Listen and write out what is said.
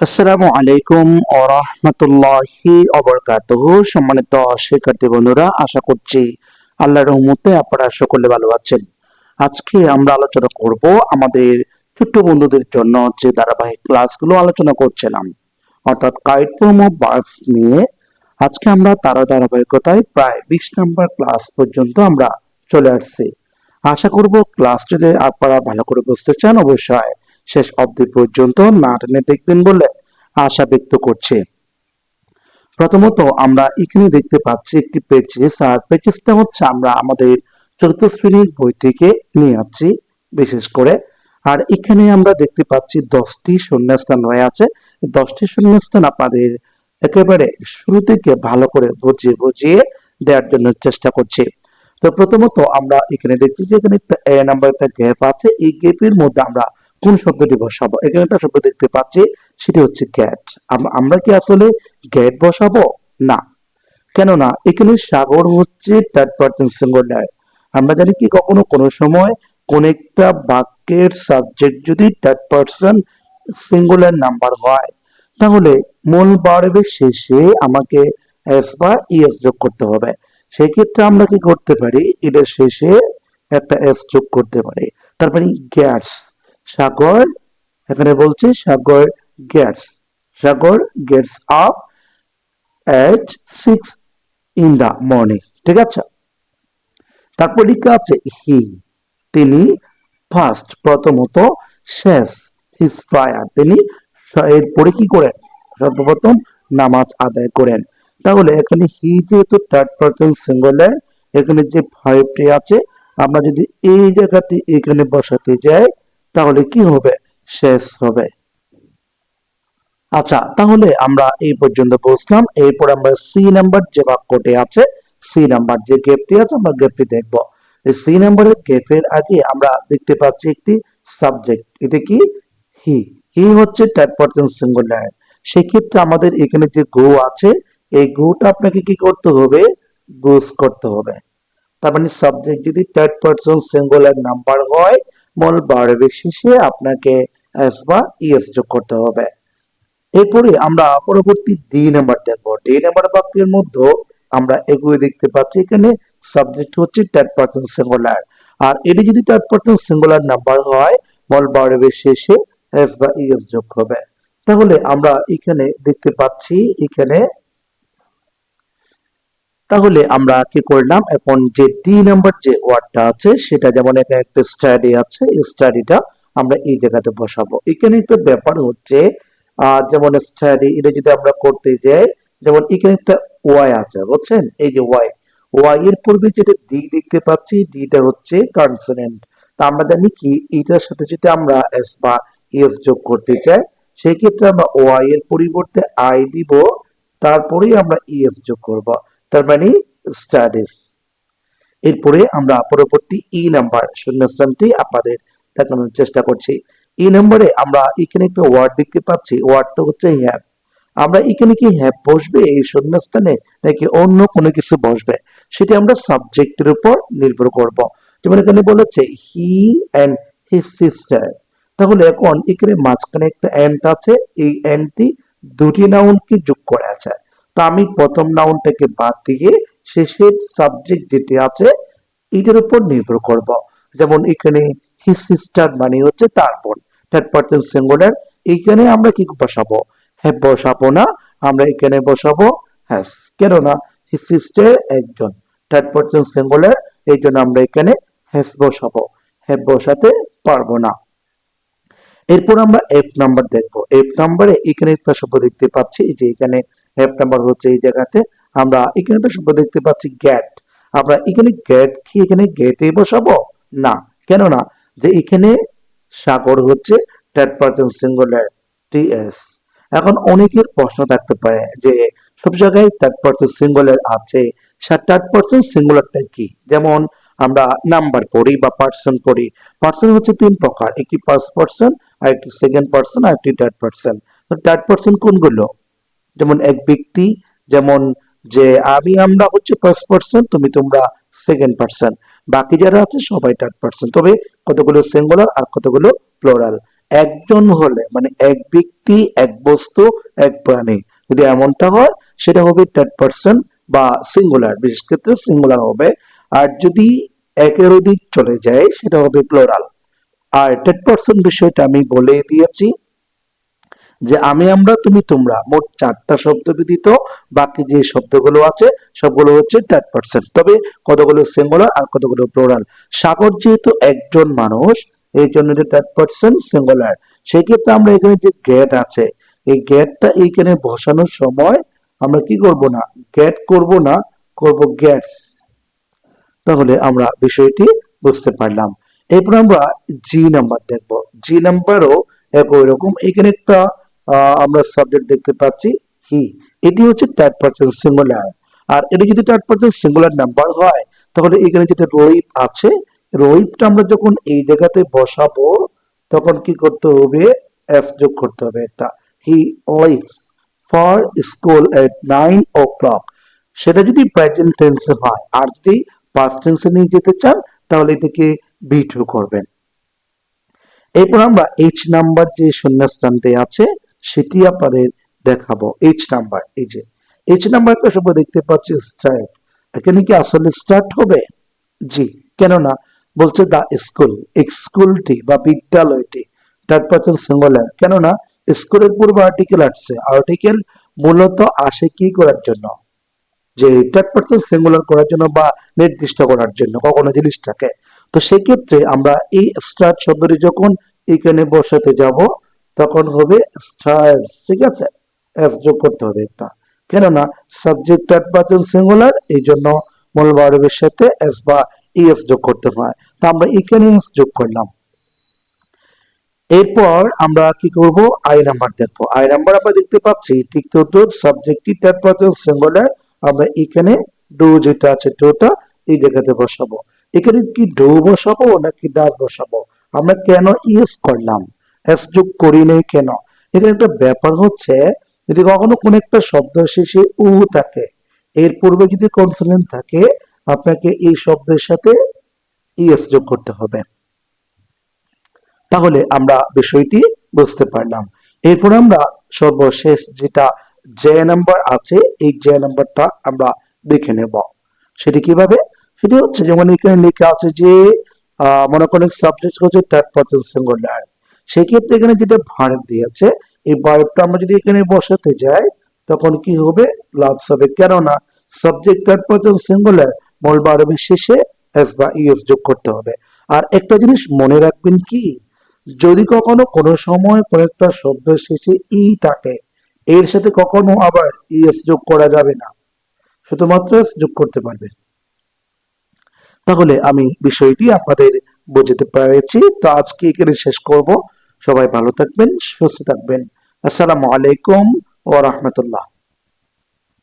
আসসালামু আলাইকুম ও রহমতুল্লাহি অবরকাতুহ সম্মানিত শিক্ষার্থী বন্ধুরা, আশা করছি আল্লাহর রহমতে আপনারা সকলে ভালো আছেন। আজকে আমরা আলোচনা করব আমাদের ছোট্ট বন্ধুদের জন্য যে ধারাবাহিক ক্লাসগুলো আলোচনা করছিলাম, অর্থাৎ কাইট ফর্ম অফ বার্ডস নিয়ে। আজকে আমরা তারা ধারাবাহিকতায় প্রায় বিশ নম্বর ক্লাস পর্যন্ত আমরা চলে আসছি। আশা করব ক্লাস যদি আপনারা ভালো করে বুঝতে চান, অবশ্যই শেষ অবধি পর্যন্ত না টেনে দেখবেন বলে আশা ব্যক্ত করছে। প্রথমত আমরা এখানে দেখতে পাচ্ছি একটি পেজেস আর পেজেসটা হচ্ছে আমরা আমাদের চতুর্থ শ্রেণির বই থেকে নিয়ে আসছি, বিশেষ করে। আর এখানে আমরা দেখতে পাচ্ছি দশটি শূন্যস্থান রয়ে আছে। দশটি শূন্যস্থান আপনাদের একেবারে শুরু থেকে ভালো করে বুঝিয়ে বুঝিয়ে দেওয়ার জন্য চেষ্টা করছি। তো প্রথমত আমরা এখানে দেখছি যে এখানে একটা এ নাম্বার একটা গ্যাপ আছে। এই গ্যাপের মধ্যে আমরা কোন শব্দটি বসাবো? এখানে একটা শব্দ দেখতে পাচ্ছি, সেটি হচ্ছে গ্যাট আমরা কি আসলে গ্যাট বসাবো? না। কেননা এখানে সাগর হচ্ছে থার্ড পার্সন সিঙ্গুলার আমরা জানি কি কখনো কোনো সময় কোন একটা বাক্যের সাবজেক্ট যদি থার্ড পার্সন সিঙ্গুলার নাম্বার হয়, তাহলে মূল বার্বের শেষে আমাকে এস বা ইএস যোগ করতে হবে। সেই ক্ষেত্রে আমরা কি করতে পারি? এটার শেষে একটা এস যোগ করতে পারি। তারপরে গ্যাটস সাগর, এখানে বলছে Sagar gets Sagar gets up at six in the morning ঠিক আছে? তারপর লেখা আছে হি তিনি ফার্স্ট প্রথমত শেষ হিস প্রায়ার তিনি এরপরে কি করেন? সর্বপ্রথম নামাজ আদায় করেন। তাহলে এখানে হি যেহেতু থার্ড পার্সন সিঙ্গুলার এখানে যে ভাইবটি আছে, আমরা যদি এই জায়গাটি এখানে বসাতে যাই তাহলে কি হবে? শেষ হবে। আচ্ছা তাহলে আমরা এই পর্যন্ত বসলাম এরপর আমরা সি নাম্বার যে বাক্যটি আছে সি নাম্বার যে গেপটি আছে, আমরা গেপটি দেখব। সি নাম্বারের গেপের আগে আমরা দেখতে পাচ্ছি একটি সাবজেক্ট এটা কি? হি হি হচ্ছে থার্ড পার্সন সিঙ্গুলার সেক্ষেত্রে আমাদের এখানে যে গো আছে, এই গোটা আপনাকে কি করতে হবে? গোস করতে হবে। তার মানে সাবজেক্ট যদি থার্ড পার্সন সিঙ্গুলার নাম্বার হয় মূল বাড়বে শেষে আপনাকে এস বা ইএস যোগ করতে হবে। এরপরে আমরা পরবর্তী ডি নাম্বার দেখব। ডি নাম্বার বাক্যের মধ্যে আমরা এগুলো দেখতে পাচ্ছি, এখানে সাবজেক্ট হচ্ছে থার্ড পার্সন সিঙ্গুলার আর এটি যদি থার্ড পার্সন সিঙ্গুলার নাম্বার হয় মূল বাড়বে শেষে এস বা ইএস যোগ হবে। তাহলে আমরা এখানে দেখতে পাচ্ছি, এখানে তাহলে আমরা কি করলাম? এখন যে ডি নাম্বার যে ওয়ার্ডটা আছে, সেটা যেমন এখানে একটা স্টাডি আছে স্টাডিটা আমরা এই জায়গাতে বসাবো। এখানে একটা ব্যাপার হচ্ছে যেমন স্টাডি এটা যদি আমরা করতে যাই, যেমন এখানে একটা ওয়াই আছে, বুঝছেন? এই যে ওয়াই ওয়াই এর পূর্বে যেটা ডি দেখতে পাচ্ছি ডিটা হচ্ছে কনসোনেন্ট তা আমরা জানি কি, এটার সাথে যদি আমরা এস বা এস যোগ করতে চাই সেক্ষেত্রে আমরা ওয়াই এর পরিবর্তে আই দিব, তারপরেই আমরা ইএস যোগ করব। তার মানে স্টাডিজ এরপরে আমরা পরবর্তী ই নাম্বার শূন্যস্থানটি আপনাদের দেখানোর চেষ্টা করছি। ই নাম্বারে আমরা এখানে একটা ওয়ার্ড দেখতে পাচ্ছি ওয়ার্ডটা হচ্ছে হ্যাপ আমরা এখানে কি হ্যাপ বসবে এই শূন্যস্থানে, নাকি অন্য কোনো কিছু বসবে? সেটি আমরা সাবজেক্টের উপর নির্ভর করব। যেমন এখানে বলেছে হি অ্যান্ড হিজ সিস্টার তাহলে এখন এখানে মাঝখানে একটা অ্যান্ড আছে, এই অ্যান্ডটি দুটি নাউনকে যোগ করে আছে। তো আমি প্রথম নাউনটাকে বাদ দিয়ে শেষের সাবজেক্ট যেটি আছে, এটার উপর নির্ভর করব। যেমন এখানে হিজ সিস্টার মানে হচ্ছে তার থার্ড পার্সন সিঙ্গুলার এইখানে আমরা কি বসাবো? হ্যাঁ বসাবো না, আমরা এখানে বসাবো হ্যাস কেননা হিজ সিস্টার একজন থার্ড পার্সন সিঙ্গুলার এই জন্য আমরা এখানে হ্যাস বসাবো। হ্যাঁ বসাতে পারব না। এরপর আমরা এফ নাম্বার দেখব। এফ নাম্বারে এখানে একটা শব্দ দেখতে পাচ্ছি যে এখানে এফ নাম্বার হচ্ছে এই জায়গাতে। আমরা এখানে একটা শব্দ দেখতে পাচ্ছি গ্যাট আমরা এখানে গ্যাট কি? এখানে গেটে বসাবো? না। কেন না? যে এখানে সাগর হচ্ছে থার্ড পার্সন সিঙ্গুলার টি এস এখন অনেকের প্রশ্ন থাকতে পারে যে সব জায়গায় থার্ড পার্সন সিঙ্গুলার আছে থার্ড পার্সন সিঙ্গুলারটা কি? যেমন আমরা নাম্বার পড়ি বা পার্সন পড়ি। পার্সন হচ্ছে তিন প্রকার, একটি ফার্স্ট পার্সন আর একটি সেকেন্ড পার্সন আর একটি থার্ড পার্সন থার্ড পার্সন কোনগুলো? যেমন এক ব্যক্তি, যেমন যে আমি, আমরা হচ্ছে ফার্স্ট পার্সন তুমি তোমরা সেকেন্ড পার্সন বাকি যারা আছে, সবাই থার্ড পার্সন তবে কতগুলো সিঙ্গুলার আর কতগুলো প্লোরাল একজন হলে মানে এক ব্যক্তি, এক বস্তু, এক প্রাণী। যদি এমনটা হয়, সেটা হবে থার্ড পার্সন বা সিঙ্গুলার বিশেষ ক্ষেত্রে সিঙ্গুলার হবে। আর যদি একের অধিক চলে যায়, সেটা হবে প্লোরাল আর থার্ড পার্সন বিষয়টা আমি বলে দিয়েছি। যে আমি আমরা, তুমি তোমরা। মোট চারটা শব্দ ব্যতীত বাকি যে শব্দগুলো আছে, সবগুলো হচ্ছে থার্ড পার্সন তবে কতগুলো সিঙ্গুলার আর কতগুলো প্লোরাল সাগর যেহেতু একজন মানুষ এই জন্য এটা থার্ড পার্সন সিঙ্গুলার সেই ক্ষেত্রে আমরা এখানে যে গেট আছে, এই গেটটা এইখানে বসানোর সময় আমরা কি করব না? গেট করব না, করব গেটস তাহলে আমরা বিষয়টি বুঝতে পারলাম। এরপর আমরা জি নাম্বার দেখব। জি নাম্বারও একই রকম। এখানে একটা আমরা সাবজেক্ট দেখতে পাচ্ছি। হি, এটি হচ্ছে থার্ড পার্সন সিঙ্গুলার আর এটি যদি থার্ড পার্সন সিঙ্গুলার নাম্বার হয়, তাহলে এখানে যেটা রোহিত আছে রোহিতটা আমরা যখন এই জায়গাতে বসাবো, তখন কি করতে হবে? এস যোগ করতে হবে একটা। He leaves for school at nine o'clock সেটা যদি প্রেজেন্ট টেন্সে হয়, আর যদি পাস্ট টেন্সে নিয়ে যেতে চান, তাহলে এটাকে বি টু করবেন। এরপর আমরা এইচ নাম্বার যে শূন্যস্থানতে আছে সেটি আপনাদের দেখাবো। এইচ নাম্বার এই যে। এইচ নাম্বারটা সবাই দেখতে পাচ্ছি স্টার্ট এখানে কি আসলে স্টার্ট হবে? জি, কেননা বলছে দা স্কুল স্কুলটি বা বিদ্যালয়টি থার্ড পার্সন সিঙ্গুলার কেননা স্কুলের পূর্বে আর্টিকেল আসছে। আর্টিকেল মূলত আসে কি করার জন্য? যে থার্ড পার্সন সিঙ্গুলার করার জন্য বা নির্দিষ্ট করার জন্য, কখনো জিনিসটাকে। তো সেক্ষেত্রে আমরা এই স্টার্ট শব্দটি যখন এখানে বসাতে যাব তখন হবে ঠিক আছে? এস যোগ করতে হবে একটা। কেননা সাবজেক্ট পার্সন সিঙ্গুলার এই জন্য মূল ভার্বের সাথে এস বা ইএস যোগ করতে হয়। তো আমরা এস যোগ করলাম। এরপর আমরা কি করব? আই নাম্বার দেখব। আই নাম্বার আমরা দেখতে পাচ্ছি, ঠিক তো সাবজেক্টটি থার্ড পার্সন সিঙ্গুলার আমরা এখানে ডু যেটা আছে ডোটা এই জায়গাতে বসাবো। এখানে কি ডো বসাবো নাকি ডাস বসাবো? আমরা কেন ইউজ করলাম? এস যোগ করি নাই কেন? এখানে একটা ব্যাপার হচ্ছে, যদি কখনো কোন একটা শব্দ শেষে উ থাকে, এর পূর্বে যদি কনসোনেন্ট থাকে, আপনাকে এই শব্দের সাথে ইএস যোগ করতে হবে। তাহলে আমরা বিষয়টি বুঝতে পারলাম। এরপর আমরা সর্বশেষ যেটা জে নাম্বার আছে, এই জে নাম্বারটা আমরা দেখে নেব। সেটি কীভাবে? সেটি হচ্ছে যেমন এখানে লেখা আছে যে মনে করেন সাবজেক্ট হচ্ছে থার্ড পার্সন সিঙ্গুলার সেক্ষেত্রে এখানে যেটা ভার্ব দিয়েছে, এই ভার্বটা আমরা যদি এখানে বসাতে যাই, তখন কি হবে? লাভ হবে। কেননা সাবজেক্ট সিঙ্গুলার মূল শেষে এস বা ইএস যোগ করতে হবে। আর একটা জিনিস মনে রাখবেন কি? যদি কখনো কোনো সময় কোনো একটা শব্দ শেষে ই থাকে, এর সাথে কখনো আবার ইএস যোগ করা যাবে না। শুধুমাত্র যোগ করতে পারবেন। তাহলে আমি বিষয়টি আপনাদের বোঝাতে পেরেছি। তো আজকে এখানে শেষ করব। সবাই ভালো থাকবেন সুস্থ থাকবেন। আসসালামু আলাইকুম ও রহমতুল্লাহ।